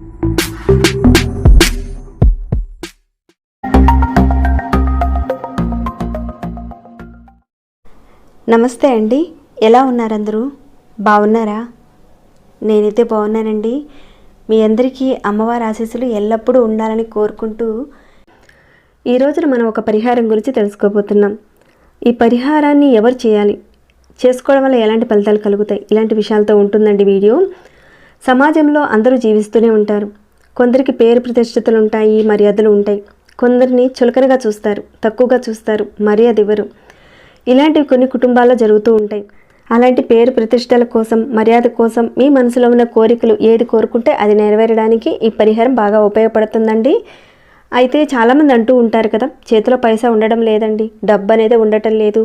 నమస్తే అండి. ఎలా ఉన్నారందరూ? బాగున్నారా? నేనైతే బాగున్నానండి. మీ అందరికీ అమ్మవారి ఆశీస్సులు ఎల్లప్పుడూ ఉండాలని కోరుకుంటూ ఈ రోజున మనం ఒక పరిహారం గురించి తెలుసుకోబోతున్నాం. ఈ పరిహారాన్ని ఎవరు చేయాలి? చేసుకోవడం వల్ల ఎలాంటి ఫలితాలు కలుగుతాయి? ఇలాంటి విషయాలతో ఉంటుందండి వీడియో. సమాజంలో అందరూ జీవిస్తూనే ఉంటారు. కొందరికి పేరు ప్రతిష్టతలు ఉంటాయి మర్యాదలు ఉంటాయి కొందరిని చులకనగా చూస్తారు తక్కువగా చూస్తారు మర్యాద ఇవ్వరు ఇలాంటివి కొన్ని కుటుంబాల్లో జరుగుతూ ఉంటాయి. అలాంటి పేరు ప్రతిష్టల కోసం మర్యాద కోసం మీ మనసులో ఉన్న కోరికలు ఏది కోరుకుంటే అది నెరవేరడానికి ఈ పరిహారం బాగా ఉపయోగపడుతుందండి. అయితే చాలామంది అంటూ ఉంటారు కదా చేతిలో పైసా ఉండడం లేదండి డబ్బు అనేది ఉండటం లేదు.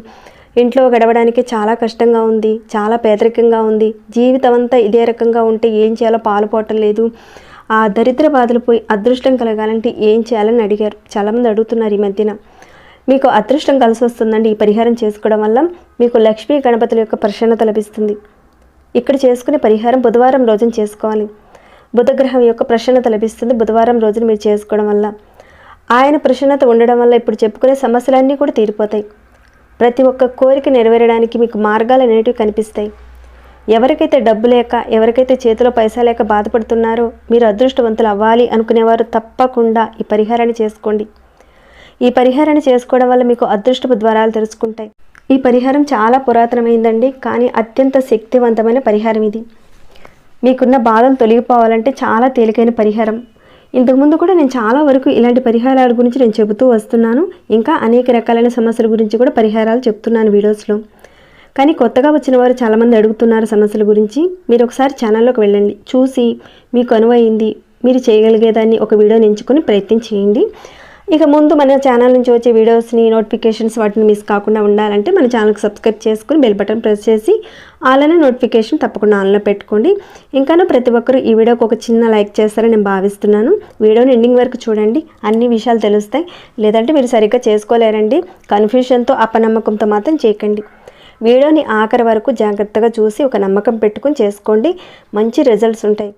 ఇంట్లో గడవడానికి చాలా కష్టంగా ఉంది చాలా పేదరికంగా ఉంది. జీవితం అంతా ఇదే రకంగా ఉంటే ఏం చేయాలో పాలుపోవటం లేదు. ఆ దరిద్ర బాధలు పోయి అదృష్టం కలగాలంటే ఏం చేయాలని అడిగారు. చాలామంది అడుగుతున్నారు ఈ మధ్యన. మీకు అదృష్టం కలిసి వస్తుందండి ఈ పరిహారం చేసుకోవడం వల్ల మీకు లక్ష్మీ గణపతుల యొక్క ప్రసన్నత లభిస్తుంది. ఇక్కడ చేసుకునే పరిహారం బుధవారం రోజున చేసుకోవాలి. బుధగ్రహం యొక్క ప్రసన్నత లభిస్తుంది బుధవారం రోజున మీరు చేసుకోవడం వల్ల. ఆయన ప్రసన్నత ఉండడం వల్ల ఇప్పుడు చెప్పుకునే సమస్యలన్నీ కూడా తీరిపోతాయి. ప్రతి ఒక్క కోరిక నెరవేరడానికి మీకు మార్గాలు అనేటివి కనిపిస్తాయి. ఎవరికైతే డబ్బు లేక ఎవరికైతే చేతిలో పైసా లేక బాధపడుతున్నారో మీరు అదృష్టవంతులు అవ్వాలి అనుకునేవారు తప్పకుండా ఈ పరిహారాన్ని చేసుకోండి. ఈ పరిహారాన్ని చేసుకోవడం వల్ల మీకు అదృష్టపు ద్వారాలు తెరుచుకుంటాయి. ఈ పరిహారం చాలా పురాతనమైందండి కానీ అత్యంత శక్తివంతమైన పరిహారం ఇది. మీకున్న బాధలు తొలగిపోవాలంటే చాలా తేలికైన పరిహారం. ఇంతకుముందు కూడా నేను చాలా వరకు ఇలాంటి పరిహారాల గురించి నేను చెబుతూ వస్తున్నాను. ఇంకా అనేక రకాలైన సమస్యల గురించి కూడా పరిహారాలు చెప్తున్నాను వీడియోస్లో. కానీ కొత్తగా వచ్చిన వారు చాలామంది అడుగుతున్నారు సమస్యల గురించి. మీరు ఒకసారి ఛానల్లోకి వెళ్ళండి. చూసి మీకు అనువైంది. మీరు చేయగలిగేదాన్ని ఒక వీడియోని ఎంచుకొని ప్రయత్నం చేయండి. ఇక ముందు మన ఛానల్ నుంచి వచ్చే వీడియోస్ని నోటిఫికేషన్స్ వాటిని మిస్ కాకుండా ఉండాలంటే మన ఛానల్కి సబ్స్క్రైబ్ చేసుకుని బెల్ బటన్ ప్రెస్ చేసి అలానే నోటిఫికేషన్ తప్పకుండా ఆన్లో పెట్టుకోండి. ఇంకానూ ప్రతి ఒక్కరు ఈ వీడియోకి ఒక చిన్న లైక్ చేస్తారని నేను భావిస్తున్నాను. వీడియోని ఎండింగ్ వరకు చూడండి. అన్ని విషయాలు తెలుస్తాయి. లేదంటే మీరు సరిగ్గా చేసుకోలేరండి. కన్ఫ్యూషన్తో అపనమ్మకంతో మాత్రం చేయకండి. వీడియోని ఆఖరి వరకు జాగ్రత్తగా చూసి ఒక నమ్మకం పెట్టుకుని చేసుకోండి. మంచి రిజల్ట్స్ ఉంటాయి.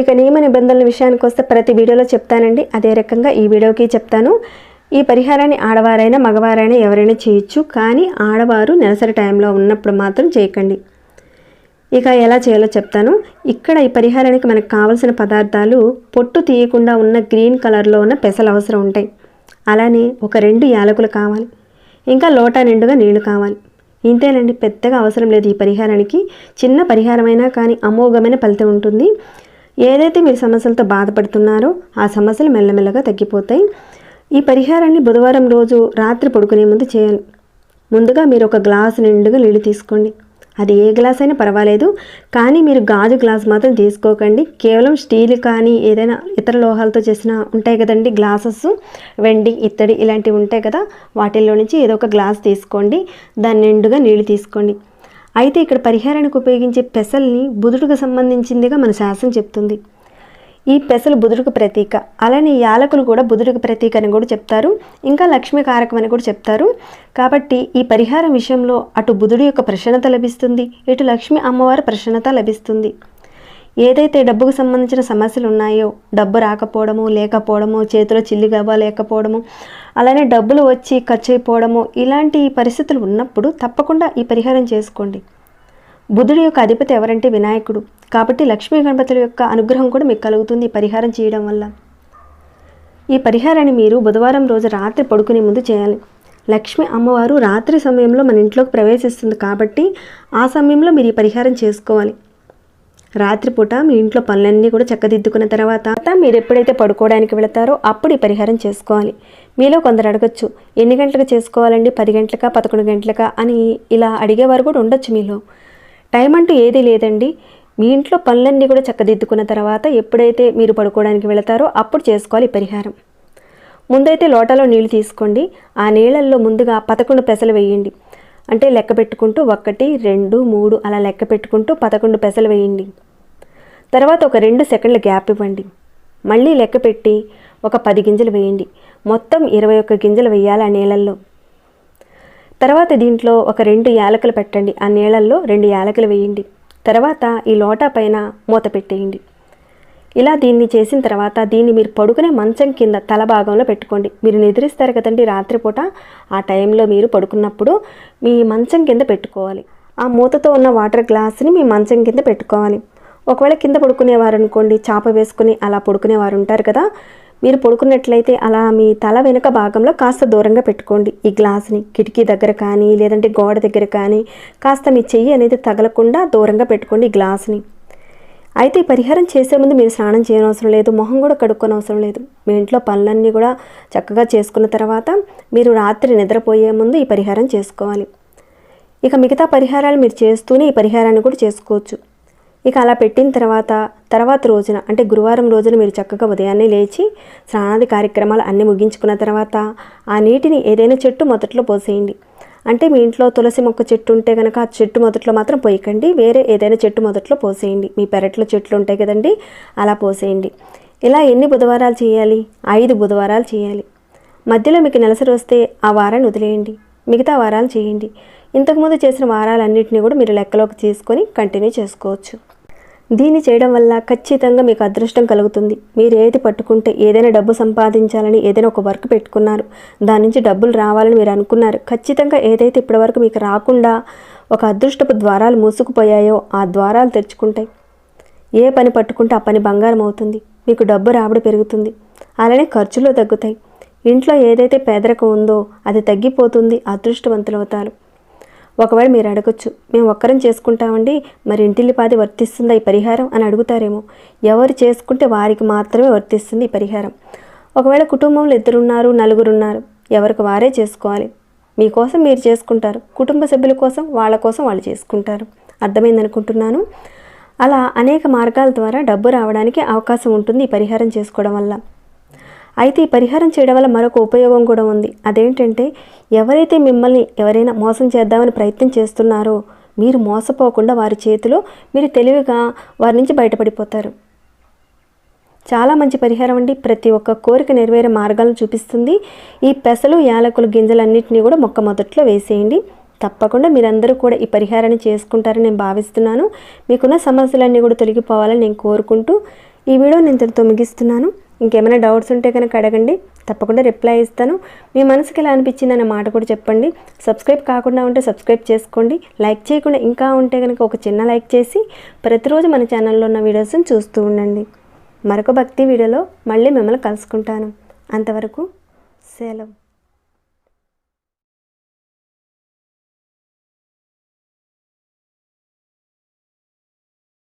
ఇక నియమ నిబంధనల విషయానికి వస్తే ప్రతి వీడియోలో చెప్తానండి. అదే రకంగా ఈ వీడియోకి చెప్తాను. ఈ పరిహారాన్ని ఆడవారైనా మగవారైనా ఎవరైనా చేయొచ్చు. కానీ ఆడవారు నెలసరి టైంలో ఉన్నప్పుడు మాత్రం చేయకండి. ఇక ఎలా చేయాలో చెప్తాను. ఇక్కడ ఈ పరిహారానికి మనకు కావలసిన పదార్థాలు పొట్టు తీయకుండా ఉన్న గ్రీన్ కలర్లో ఉన్న పెసలు అవసరం ఉంటాయి. అలానే ఒక రెండు యాలకులు కావాలి. ఇంకా లోటా నిండుగా నీళ్ళు కావాలి. ఇంతేనండి పెద్దగా అవసరం లేదు ఈ పరిహారానికి. చిన్న పరిహారమైనా కానీ అమోఘమైన ఫలితం ఉంటుంది. ఏదైతే మీరు సమస్యలతో బాధపడుతున్నారో ఆ సమస్యలు మెల్లమెల్లగా తగ్గిపోతాయి. ఈ పరిహారాన్ని బుధవారం రోజు రాత్రి పడుకునే ముందు చేయాలి ముందుగా మీరు ఒక గ్లాసు నిండుగా నీళ్ళు తీసుకోండి. అది ఏ గ్లాస్ అయినా పర్వాలేదు కానీ మీరు గాజు గ్లాస్ మాత్రం తీసుకోకండి. కేవలం స్టీల్ కానీ ఏదైనా ఇతర లోహాలతో చేసిన ఉంటాయి కదండి గ్లాసెస్. వెండి ఇత్తడి ఇలాంటివి ఉంటాయి కదా వాటిల్లో నుంచి ఏదో ఒక గ్లాస్ తీసుకోండి. దాని నిండుగా నీళ్ళు తీసుకోండి. అయితే ఇక్కడ పరిహారానికి ఉపయోగించే పెసల్ని బుధుడికి సంబంధించిందిగా మన శాస్త్రం చెప్తుంది. ఈ పెసలు బుధుడికి ప్రతీక. అలానే యాలకులు కూడా బుధుడికి ప్రతీక అని కూడా చెప్తారు. ఇంకా లక్ష్మీ కారకం అని కూడా చెప్తారు. కాబట్టి ఈ పరిహారం విషయంలో అటు బుధుడి యొక్క ప్రసన్నత లభిస్తుంది ఇటు లక్ష్మీ అమ్మవారి ప్రసన్నత లభిస్తుంది. ఏదైతే డబ్బుకు సంబంధించిన సమస్యలు ఉన్నాయో డబ్బు రాకపోవడము లేకపోవడము చేతిలో చిల్లిగవ్వ లేకపోవడము అలానే డబ్బులు వచ్చి ఖర్చు అయిపోవడము ఇలాంటి పరిస్థితులు ఉన్నప్పుడు తప్పకుండా ఈ పరిహారం చేసుకోండి. బుధుడి యొక్క అధిపతి ఎవరంటే వినాయకుడు. కాబట్టి లక్ష్మీ గణపతుల యొక్క అనుగ్రహం కూడా మీకు కలుగుతుంది ఈ పరిహారం చేయడం వల్ల. ఈ పరిహారాన్ని మీరు బుధవారం రోజు రాత్రి పడుకునే ముందు చేయాలి. లక్ష్మి అమ్మవారు రాత్రి సమయంలో మన ఇంట్లోకి ప్రవేశిస్తుంది కాబట్టి ఆ సమయంలో మీరు ఈ పరిహారం చేసుకోవాలి. రాత్రిపూట మీ ఇంట్లో పనులన్నీ కూడా చక్కదిద్దుకున్న తర్వాత మీరు ఎప్పుడైతే పడుకోవడానికి వెళతారో అప్పుడు ఈ పరిహారం చేసుకోవాలి. మీలో కొందరు అడగచ్చు ఎన్ని గంటలకు చేసుకోవాలండి? పది గంటలకా పదకొండు గంటలకా అని ఇలా అడిగేవారు కూడా ఉండొచ్చు మీలో. టైం అంటూ ఏదీ లేదండి. మీ ఇంట్లో పనులన్నీ కూడా చక్కదిద్దుకున్న తర్వాత ఎప్పుడైతే మీరు పడుకోవడానికి వెళతారో అప్పుడు చేసుకోవాలి ఈ పరిహారం. ముందైతే లోటాలో నీళ్ళు తీసుకోండి. ఆ నీళ్ళల్లో ముందుగా పదకొండు పెసలు వేయండి. అంటే లెక్క పెట్టుకుంటూ ఒకటి రెండు మూడు అలా లెక్క పెట్టుకుంటూ పదకొండు పెసలు వేయండి. తర్వాత ఒక రెండు సెకండ్ల గ్యాప్ ఇవ్వండి. మళ్ళీ లెక్క పెట్టి ఒక పది గింజలు వేయండి. మొత్తం ఇరవై ఒక్క గింజలు వేయాలి ఆ నీళ్ళల్లో తర్వాత దీంట్లో ఒక రెండు యాలకులు పెట్టండి. ఆ నీళ్ళల్లో రెండు యాలకులు వేయండి. తర్వాత ఈ లోటా పైన మూత పెట్టేయండి. ఇలా దీన్ని చేసిన తర్వాత దీన్ని మీరు పడుకునే మంచం కింద తల భాగంలో పెట్టుకోండి. మీరు నిద్రిస్తారు కదండి రాత్రిపూట. ఆ టైంలో మీరు పడుకున్నప్పుడు మీ మంచం కింద పెట్టుకోవాలి. ఆ మూతతో ఉన్న వాటర్ గ్లాస్ని మీ మంచం కింద పెట్టుకోవాలి. ఒకవేళ కింద పడుకునేవారు అనుకోండి చాప వేసుకుని అలా పడుకునేవారు ఉంటారు కదా. మీరు పడుకున్నట్లయితే అలా మీ తల వెనుక భాగంలో కాస్త దూరంగా పెట్టుకోండి. ఈ గ్లాస్ని కిటికీ దగ్గర కానీ లేదంటే గోడ దగ్గర కానీ కాస్త మీ చెయ్యి అనేది తగలకుండా దూరంగా పెట్టుకోండి ఈ గ్లాస్ని. అయితే ఈ పరిహారం చేసే ముందు మీరు స్నానం చేయనవసరం లేదు మొహం కూడా కడుక్కొని అవసరం లేదు. మీ ఇంట్లో పనులన్నీ కూడా చక్కగా చేసుకున్న తర్వాత మీరు రాత్రి నిద్రపోయే ముందు ఈ పరిహారం చేసుకోవాలి. ఇక మిగతా పరిహారాలు మీరు చేస్తూనే ఈ పరిహారాన్ని కూడా చేసుకోవచ్చు. ఇక అలా పెట్టిన తర్వాత తర్వాత రోజున అంటే గురువారం రోజున మీరు చక్కగా ఉదయాన్నే లేచి స్నానాది కార్యక్రమాలు అన్నీ ముగించుకున్న తర్వాత ఆ నీటిని ఏదైనా చెట్టు మొదట్లో పోసేయండి. అంటే మీ ఇంట్లో తులసి మొక్క చెట్టు ఉంటే కనుక ఆ చెట్టు మొదట్లో మాత్రం పోయకండి. వేరే ఏదైనా చెట్టు మొదట్లో పోసేయండి. మీ పెరట్లో చెట్లు ఉంటాయి కదండి అలా పోసేయండి. ఇలా ఎన్ని బుధవారాలు చేయాలి? ఐదు బుధవారాలు చేయాలి. మధ్యలో మీకు నెలసరి వస్తే ఆ వారాన్ని వదిలేయండి. మిగతా వారాలు చేయండి. ఇంతకుముందు చేసిన వారాలన్నింటినీ కూడా మీరు లెక్కలోకి తీసుకొని కంటిన్యూ చేసుకోవచ్చు. దీన్ని చేయడం వల్ల ఖచ్చితంగా మీకు అదృష్టం కలుగుతుంది. మీరు ఏది పట్టుకుంటే ఏదైనా డబ్బు సంపాదించాలని ఏదైనా ఒక వర్క్ పెట్టుకున్నారు. దాని నుంచి డబ్బులు రావాలని మీరు అనుకున్నారు. ఖచ్చితంగా ఏదైతే ఇప్పటివరకు మీకు రాకుండా ఒక అదృష్టపు ద్వారాలు మూసుకుపోయాయో ఆ ద్వారాలు తెరుచుకుంటాయి. ఏ పని పట్టుకుంటే ఆ పని బంగారం అవుతుంది. మీకు డబ్బు రాబడి పెరుగుతుంది. అలానే ఖర్చులు తగ్గుతాయి. ఇంట్లో ఏదైతే పేదరికం ఉందో అది తగ్గిపోతుంది. అదృష్టవంతులవుతారు ఒకవేళ మీరు అడగచ్చు మేము ఒక్కరం చేసుకుంటామండి మరి ఇంటిల్లిపాది వర్తిస్తుందా ఈ పరిహారం? అని అడుగుతారేమో. ఎవరు చేసుకుంటే వారికి మాత్రమే వర్తిస్తుంది ఈ పరిహారం. ఒకవేళ కుటుంబంలో ఇద్దరున్నారు నలుగురున్నారు ఎవరికి వారే చేసుకోవాలి. మీకోసం మీరు చేసుకుంటారు. కుటుంబ సభ్యుల కోసం వాళ్ళ కోసం వాళ్ళు చేసుకుంటారు. అర్థమైందనుకుంటున్నాను? అలా అనేక మార్గాల ద్వారా డబ్బు రావడానికి అవకాశం ఉంటుంది ఈ పరిహారం చేసుకోవడం వల్ల. అయితే ఈ పరిహారం చేయడం వల్ల మరొక ఉపయోగం కూడా ఉంది. అదేంటంటే ఎవరైతే మిమ్మల్ని ఎవరైనా మోసం చేద్దామని ప్రయత్నం చేస్తున్నారో మీరు మోసపోకుండా వారి చేతిలో మీరు తెలివిగా వారి నుంచి బయటపడిపోతారు. చాలా మంచి పరిహారం అండి. ప్రతి ఒక్క కోరిక నెరవేరే మార్గాలను చూపిస్తుంది. ఈ పెసలు యాలకులు గింజలన్నింటినీ కూడా మొక్క మొదట్లో వేసేయండి. తప్పకుండా మీరందరూ కూడా ఈ పరిహారాన్ని చేసుకుంటారని నేను భావిస్తున్నాను. మీకున్న సమస్యలన్నీ కూడా తొలగిపోవాలని నేను కోరుకుంటూ ఈ వీడియో నేను ఇంతటితో ముగిస్తున్నాను. ఇంకేమైనా డౌట్స్ ఉంటే కనుక అడగండి. తప్పకుండా రిప్లై ఇస్తాను. మీ మనసుకి ఎలా అనిపించింది అనే మాట కూడా చెప్పండి. సబ్స్క్రైబ్ కాకుండా ఉంటే సబ్స్క్రైబ్ చేసుకోండి. లైక్ చేయకుండా ఇంకా ఉంటే కనుక ఒక చిన్న లైక్ చేసి ప్రతిరోజు మన ఛానల్లో ఉన్న వీడియోస్ని చూస్తూ ఉండండి. మరొక భక్తి వీడియోలో మళ్ళీ మిమ్మల్ని కలుసుకుంటాను. అంతవరకు సెలవు.